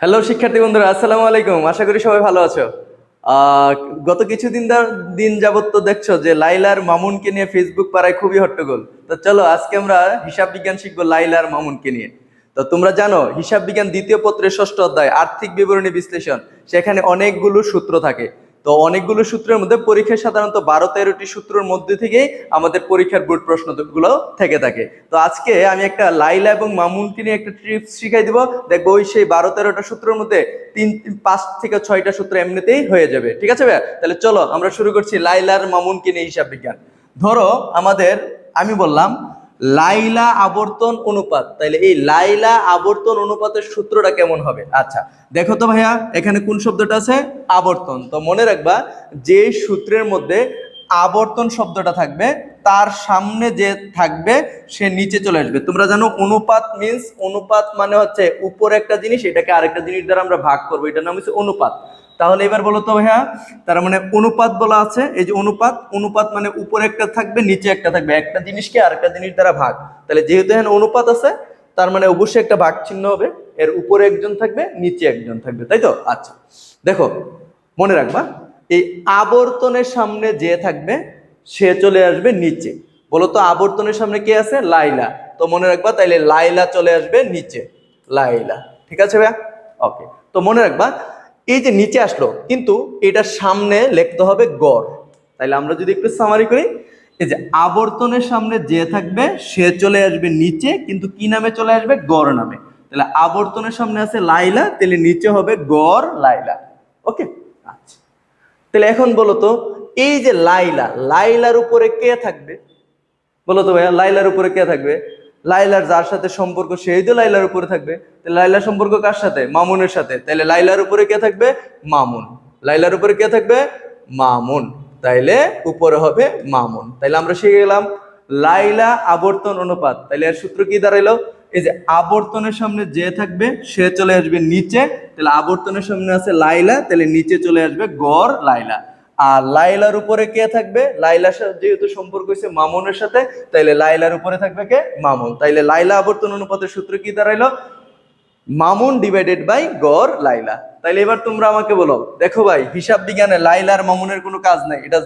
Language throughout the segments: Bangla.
হ্যালো শিক্ষার্থী বন্ধুরা, আসসালামু আলাইকুম। আশা করি সবাই ভালো আছো। গত কিছুদিন দিন যাবত তো দেখছ যে লাইলার মামুনকে নিয়ে ফেসবুক পাড়ায় খুবই হট্টগোল। তো চলো, আজকে আমরা হিসাব বিজ্ঞান শিখব লাইলার মামুনকে নিয়ে। তো তোমরা জানো, হিসাব বিজ্ঞান দ্বিতীয় পত্রের ষষ্ঠ অধ্যায় আর্থিক বিবরণী বিশ্লেষণ। সেখানে অনেকগুলো সূত্র থাকে। তো অনেকগুলো সূত্রের মধ্যে পরীক্ষায় সাধারণত বারো, তেরোটি সূত্রের মধ্যে থেকেই আমাদের পরীক্ষার বোর্ড প্রশ্নগুলো থেকে থাকে। তো আজকে আমি একটা লাইলা এবং মামুনকে নিয়ে একটা ট্রিপস শিখাই দিব। দেখব ওই সেই বারো, তেরোটা সূত্রের মধ্যে তিন, তিন- পাঁচ থেকে ছয়টা সূত্র এমনিতেই হয়ে যাবে। ঠিক আছে ভাইয়া? তাহলে চলো আমরা শুরু করছি লাইলার মামুনকে নিয়ে হিসাব বিজ্ঞান। ধরো আমাদের, আমি বললাম লাইলা আবর্তন অনুপাত, তাইলে এই লাইলা আবর্তন অনুপাতের সূত্রটা কেমন হবে? আচ্ছা দেখো তো ভাইয়া, এখানে কোন শব্দটা আছে? আবর্তন। তো মনে রাখবা, যে সূত্রের মধ্যে আবর্তন শব্দটা থাকবে, তার সামনে যে থাকবে, সে নিচে চলে আসবে। তোমরা জানো, অনুপাত মিন্স অনুপাত মানে হচ্ছে উপরে একটা জিনিস, এটাকে আরেকটা জিনিস দ্বারা আমরা ভাগ করব। এটার নাম হচ্ছে অনুপাত। তাহলে এবার বলো তো ভাইয়া, তার মানে অনুপাত বলা আছে, এই যে অনুপাত অনুপাত মানে উপরে একটা থাকবে, নিচে একটা থাকবে, একটা জিনিসকে আরেকটা জিনিস দ্বারা ভাগ। তাহলে যেহেতু এখানে অনুপাত আছে, তার মানে অবশ্যই একটা ভাগ চিহ্ন হবে, এর উপরে একজন থাকবে, নিচে একজন থাকবে, তাই তো? আচ্ছা দেখো, মনে রাখবা, এই আবর্তনের সামনে যে থাকবে, সে চলে আসবে নিচে। বলো তো আবর্তনের সামনে কে আছে? লাইলা। তো মনে রাখবা, তাইলে লাইলা চলে আসবে নিচে, লাইলা। ঠিক আছে ভাইয়া? ওকে, তো মনে রাখবা এই যে নিচে আসলো, কিন্তু এটার সামনে লিখতে হবে গড়। তাইলে আমরা যদি একটু সামারি করি, এই যে আবর্তনের সামনে যে থাকবে, সে চলে আসবে নিচে, কিন্তু কি নামে চলে আসবে? গড় নামে। তাহলে আবর্তনের সামনে আছে লাইলা তাহলে নিচে হবে গড় লাইলা। ওকে? আচ্ছা। তাহলে এখন বলো তো, এই যে লাইলা, লাইলার উপরে কে থাকবে? বলো তো ভাইয়া, লাইলার উপরে কে থাকবে? লাইলার যার সাথে সম্পর্ক, সেই তো লাইলার উপরে থাকবে। লাইলার সম্পর্ক কার সাথে? মামুনের সাথে। তাহলে লাইলার উপরে কে থাকবে? মামুন। লাইলার উপরে কে থাকবে? মামুন। তাইলে উপরে হবে মামুন। তাইলে আমরা শিখে গেলাম লাইলা আবর্তন অনুপাত। তাইলে এর সূত্র কি দাঁড়াইলো? এই যে আবর্তনের সামনে যে থাকবে, সে চলে আসবে নিচে। তাহলে আবর্তনের সামনে আছে লাইলা, তাহলে নিচে চলে আসবে গড় লাইলা। আর লাইলার উপরে কে থাকবে? লাইলার সাথে যেহেতু সম্পর্ক হয়েছে মামুনের সাথে, তাইলে লাইলার উপরে থাকবে কে? মামুন। তাইলে লাইলা আবর্তন অনুপাতের সূত্র কি দাঁড়াইলো? মামুন ডিভাইডেড বাই গড় লাইলা। তাইলে এবার তোমরা আমাকে বলো, দেখো ভাই, হিসাব বিজ্ঞানে লাইলার মামুনের কোনো কাজ নাই। এটা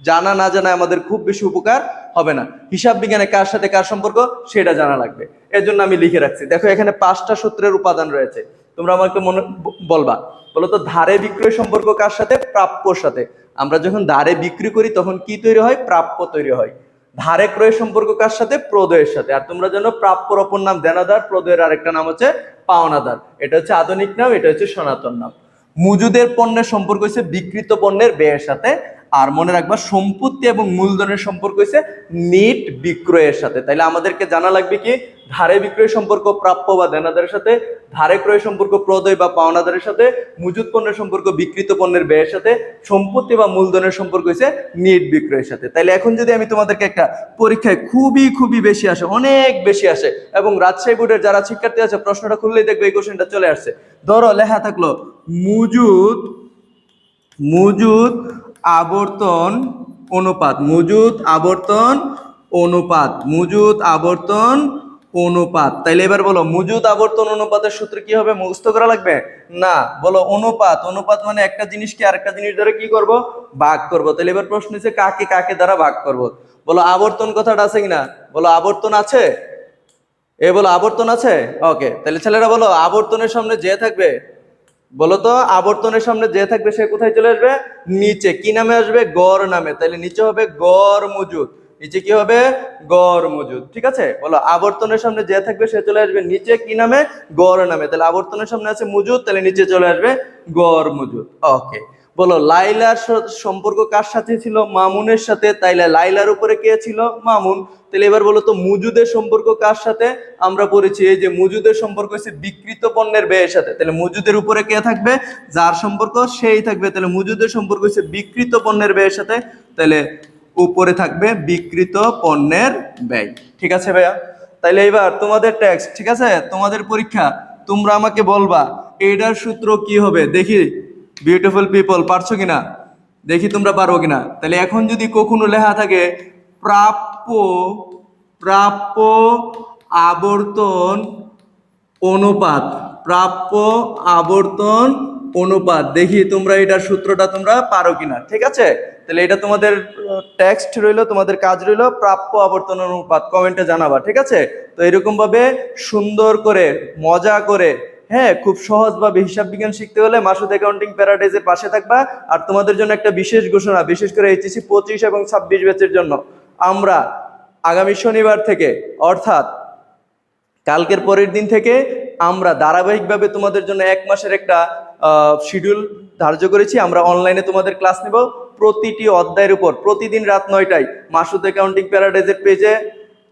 জানা না জানা আমাদের খুব বেশি উপকার হবে না। হিসাব বিজ্ঞানে কার সাথে কার সম্পর্ক? সেটা জানা লাগবে। এর জন্য আমি লিখে রাখছি। দেখো, এখানে পাঁচটা সূত্রের উপাদান রয়েছে। তোমরা আমাকে মনে বলবা। বলো তো ধারে বিক্রয় সম্পর্ক কার সাথে? প্রাপ্যর সাথে। আমরা যখন ধারে বিক্রি করি, তখন কি তৈরি হয়? প্রাপ্য তৈরি হয়। ধারে ক্রয় সম্পর্ক কার সাথে? প্রদয়ের সাথে। আর তোমরা জানো, প্রাপ্যর অপর নাম দেনাদার, প্রদয়ের আরেকটা নাম হচ্ছে পাওনাদার। এটা হচ্ছে আধুনিক নাম, এটা হচ্ছে সনাতন নাম। মুজুদের পণ্যের সম্পর্ক হচ্ছে বিকৃত পণ্যের ব্যয়ের সাথে। আর মনে রাখবা, সম্পত্তি এবং মূলধনের সম্পর্ক হচ্ছে নিট বিক্রয়ের সাথে। তাইলে আমাদেরকে জানা লাগবে কি? ধারে বিক্রয় সম্পর্ক প্রাপ্য বা দেনাদারের সাথে, ধারে ক্রয় সম্পর্ক প্রদয় বা পাওনাদারের সাথে মজুদ পণ্যের সম্পর্ক বিকৃত পণ্যের ব্যয়ের সাথে, সম্পত্তি বা মূলধনের সম্পর্ক হয়েছে নিট বিক্রয়ের সাথে। তাইলে এখন যদি আমি তোমাদেরকে একটা পরীক্ষায় খুবই খুবই বেশি আসে, অনেক বেশি আসে, এবং রাজশাহী বোর্ডের যারা শিক্ষার্থী আছে, প্রশ্নটা খুললেই দেখবে এই কোশ্চেনটা চলে আসছে। ধরো, লেখা থাকল মুজুদ মজুদ আবর্তন অনুপাত মজুদ আবর্তন অনুপাত মজুদ আবর্তন অনুপাত। তাইলে এবার বলো, মজুদ আবর্তন অনুপাতের সূত্র কি হবে? মুখস্থ করা লাগবে? না। বলো, অনুপাত। অনুপাত মানে একটা জিনিসকে আরেকটা জিনিস দ্বারা কি করব? ভাগ করব। তাহলে এবার প্রশ্ন হচ্ছে কাকে কাকে দ্বারা ভাগ করব? বলো, আবর্তন কথাটা আছে কিনা? বলো, আবর্তন আছে? এ বলো, আবর্তন আছে? ওকে। তাহলে ছেলেরা বলো, আবর্তনের সামনে যে থাকবে, বলো তো, আবর্তনের সামনে যে থাকবে সে কোথায় চলে আসবে? নিচে। কি নামে আসবে? গড় নামে। তাহলে নিচে হবে গড় মজুদ। নিচে কি হবে? গড় মজুদ, ঠিক আছে? বলো, আবর্তনের সামনে যে থাকবে সে চলে আসবে নিচে কি নামে? গড় নামে। তাহলে আবর্তনের সামনে আছে মজুদ, তাহলে নিচে চলে আসবে গড় মজুদ। ওকে। বলো, লাইলার সম্পর্ক কার সাথে ছিল? মামুনের সাথে। তাইলে লাইলার উপরে কে ছিল? মামুন। তাহলে এবার বলো তো, মুজুদের সম্পর্ক কার সাথে? আমরা পড়েছি এই যে মুজুদের সম্পর্ক হচ্ছে বিকৃত পণ্যের ব্যয়ের সাথে। তাহলে মুজুদের উপরে কে থাকবে? যার সম্পর্ক সেই থাকবে। তাহলে মুজুদের সম্পর্ক হচ্ছে বিকৃত পণ্যের ব্যয়ের সাথে। তাহলে উপরে থাকবে বিকৃত পণ্যের ব্যয়। ঠিক আছে ভাইয়া? তাইলে এবার তোমাদের ট্যাক্স ঠিক আছে? তোমাদের পরীক্ষা, তোমরা আমাকে বলবা, এইটার সূত্র কি হবে? দেখি। বিউটিফুল পিপল পারছ কিনা? দেখি তোমরা পারো কিনা? তাহলে এখন যদি কখনো লেখা থাকে, প্রাপ্য প্রাপ্য আবর্তন অনুপাত, প্রাপ্য আবর্তন অনুপাত, দেখি তোমরা এটার সূত্রটা তোমরা পারো কিনা, ঠিক আছে? তাহলে এটা তোমাদের টেক্সট রইল, তোমাদের কাজ রইল, প্রাপ্য আবর্তন অনুপাত কমেন্টে জানাবা, ঠিক আছে? তো এরকম ভাবে সুন্দর করে, মজা করে হ্যাঁ খুব সহজভাবে হিসাব বিজ্ঞান শিখতে হলে মাসুদ অ্যাকাউন্টিং প্যারাডাইজের পাশে থাকবা, আর তোমাদের জন্য একটা বিশেষ ঘোষণা, বিশেষ করে এইচএসি পঁচিশ এবং ছাব্বিশ ব্যাচের জন্য। আমরা আগামী শনিবার থেকে, অর্থাৎ কালকের পরের দিন থেকে, আমরা ধারাবাহিকভাবে তোমাদের জন্য এক মাসের একটা শিডিউল ধার্য করেছি, আমরা অনলাইনে তোমাদের ক্লাস নেব। প্রতিটি অধ্যায়ের উপর, প্রতিদিন রাত নয়টায়, মাসুদ অ্যাকাউন্টিং প্যারাডাইজের পেজে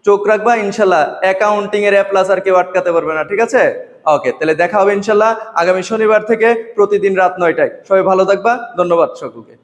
চোখ রাখবা, ইনশাল্লাহ অ্যাকাউন্টিং এর প্লাস আর কেউ আটকাতে পারবে না, ঠিক আছে? ওকে তাহলে দেখা হবে ইনশাল্লাহ আগামী শনিবার থেকে প্রতিদিন রাত নয়টায়। সবাই ভালো থাকবা, ধন্যবাদ সকলকে।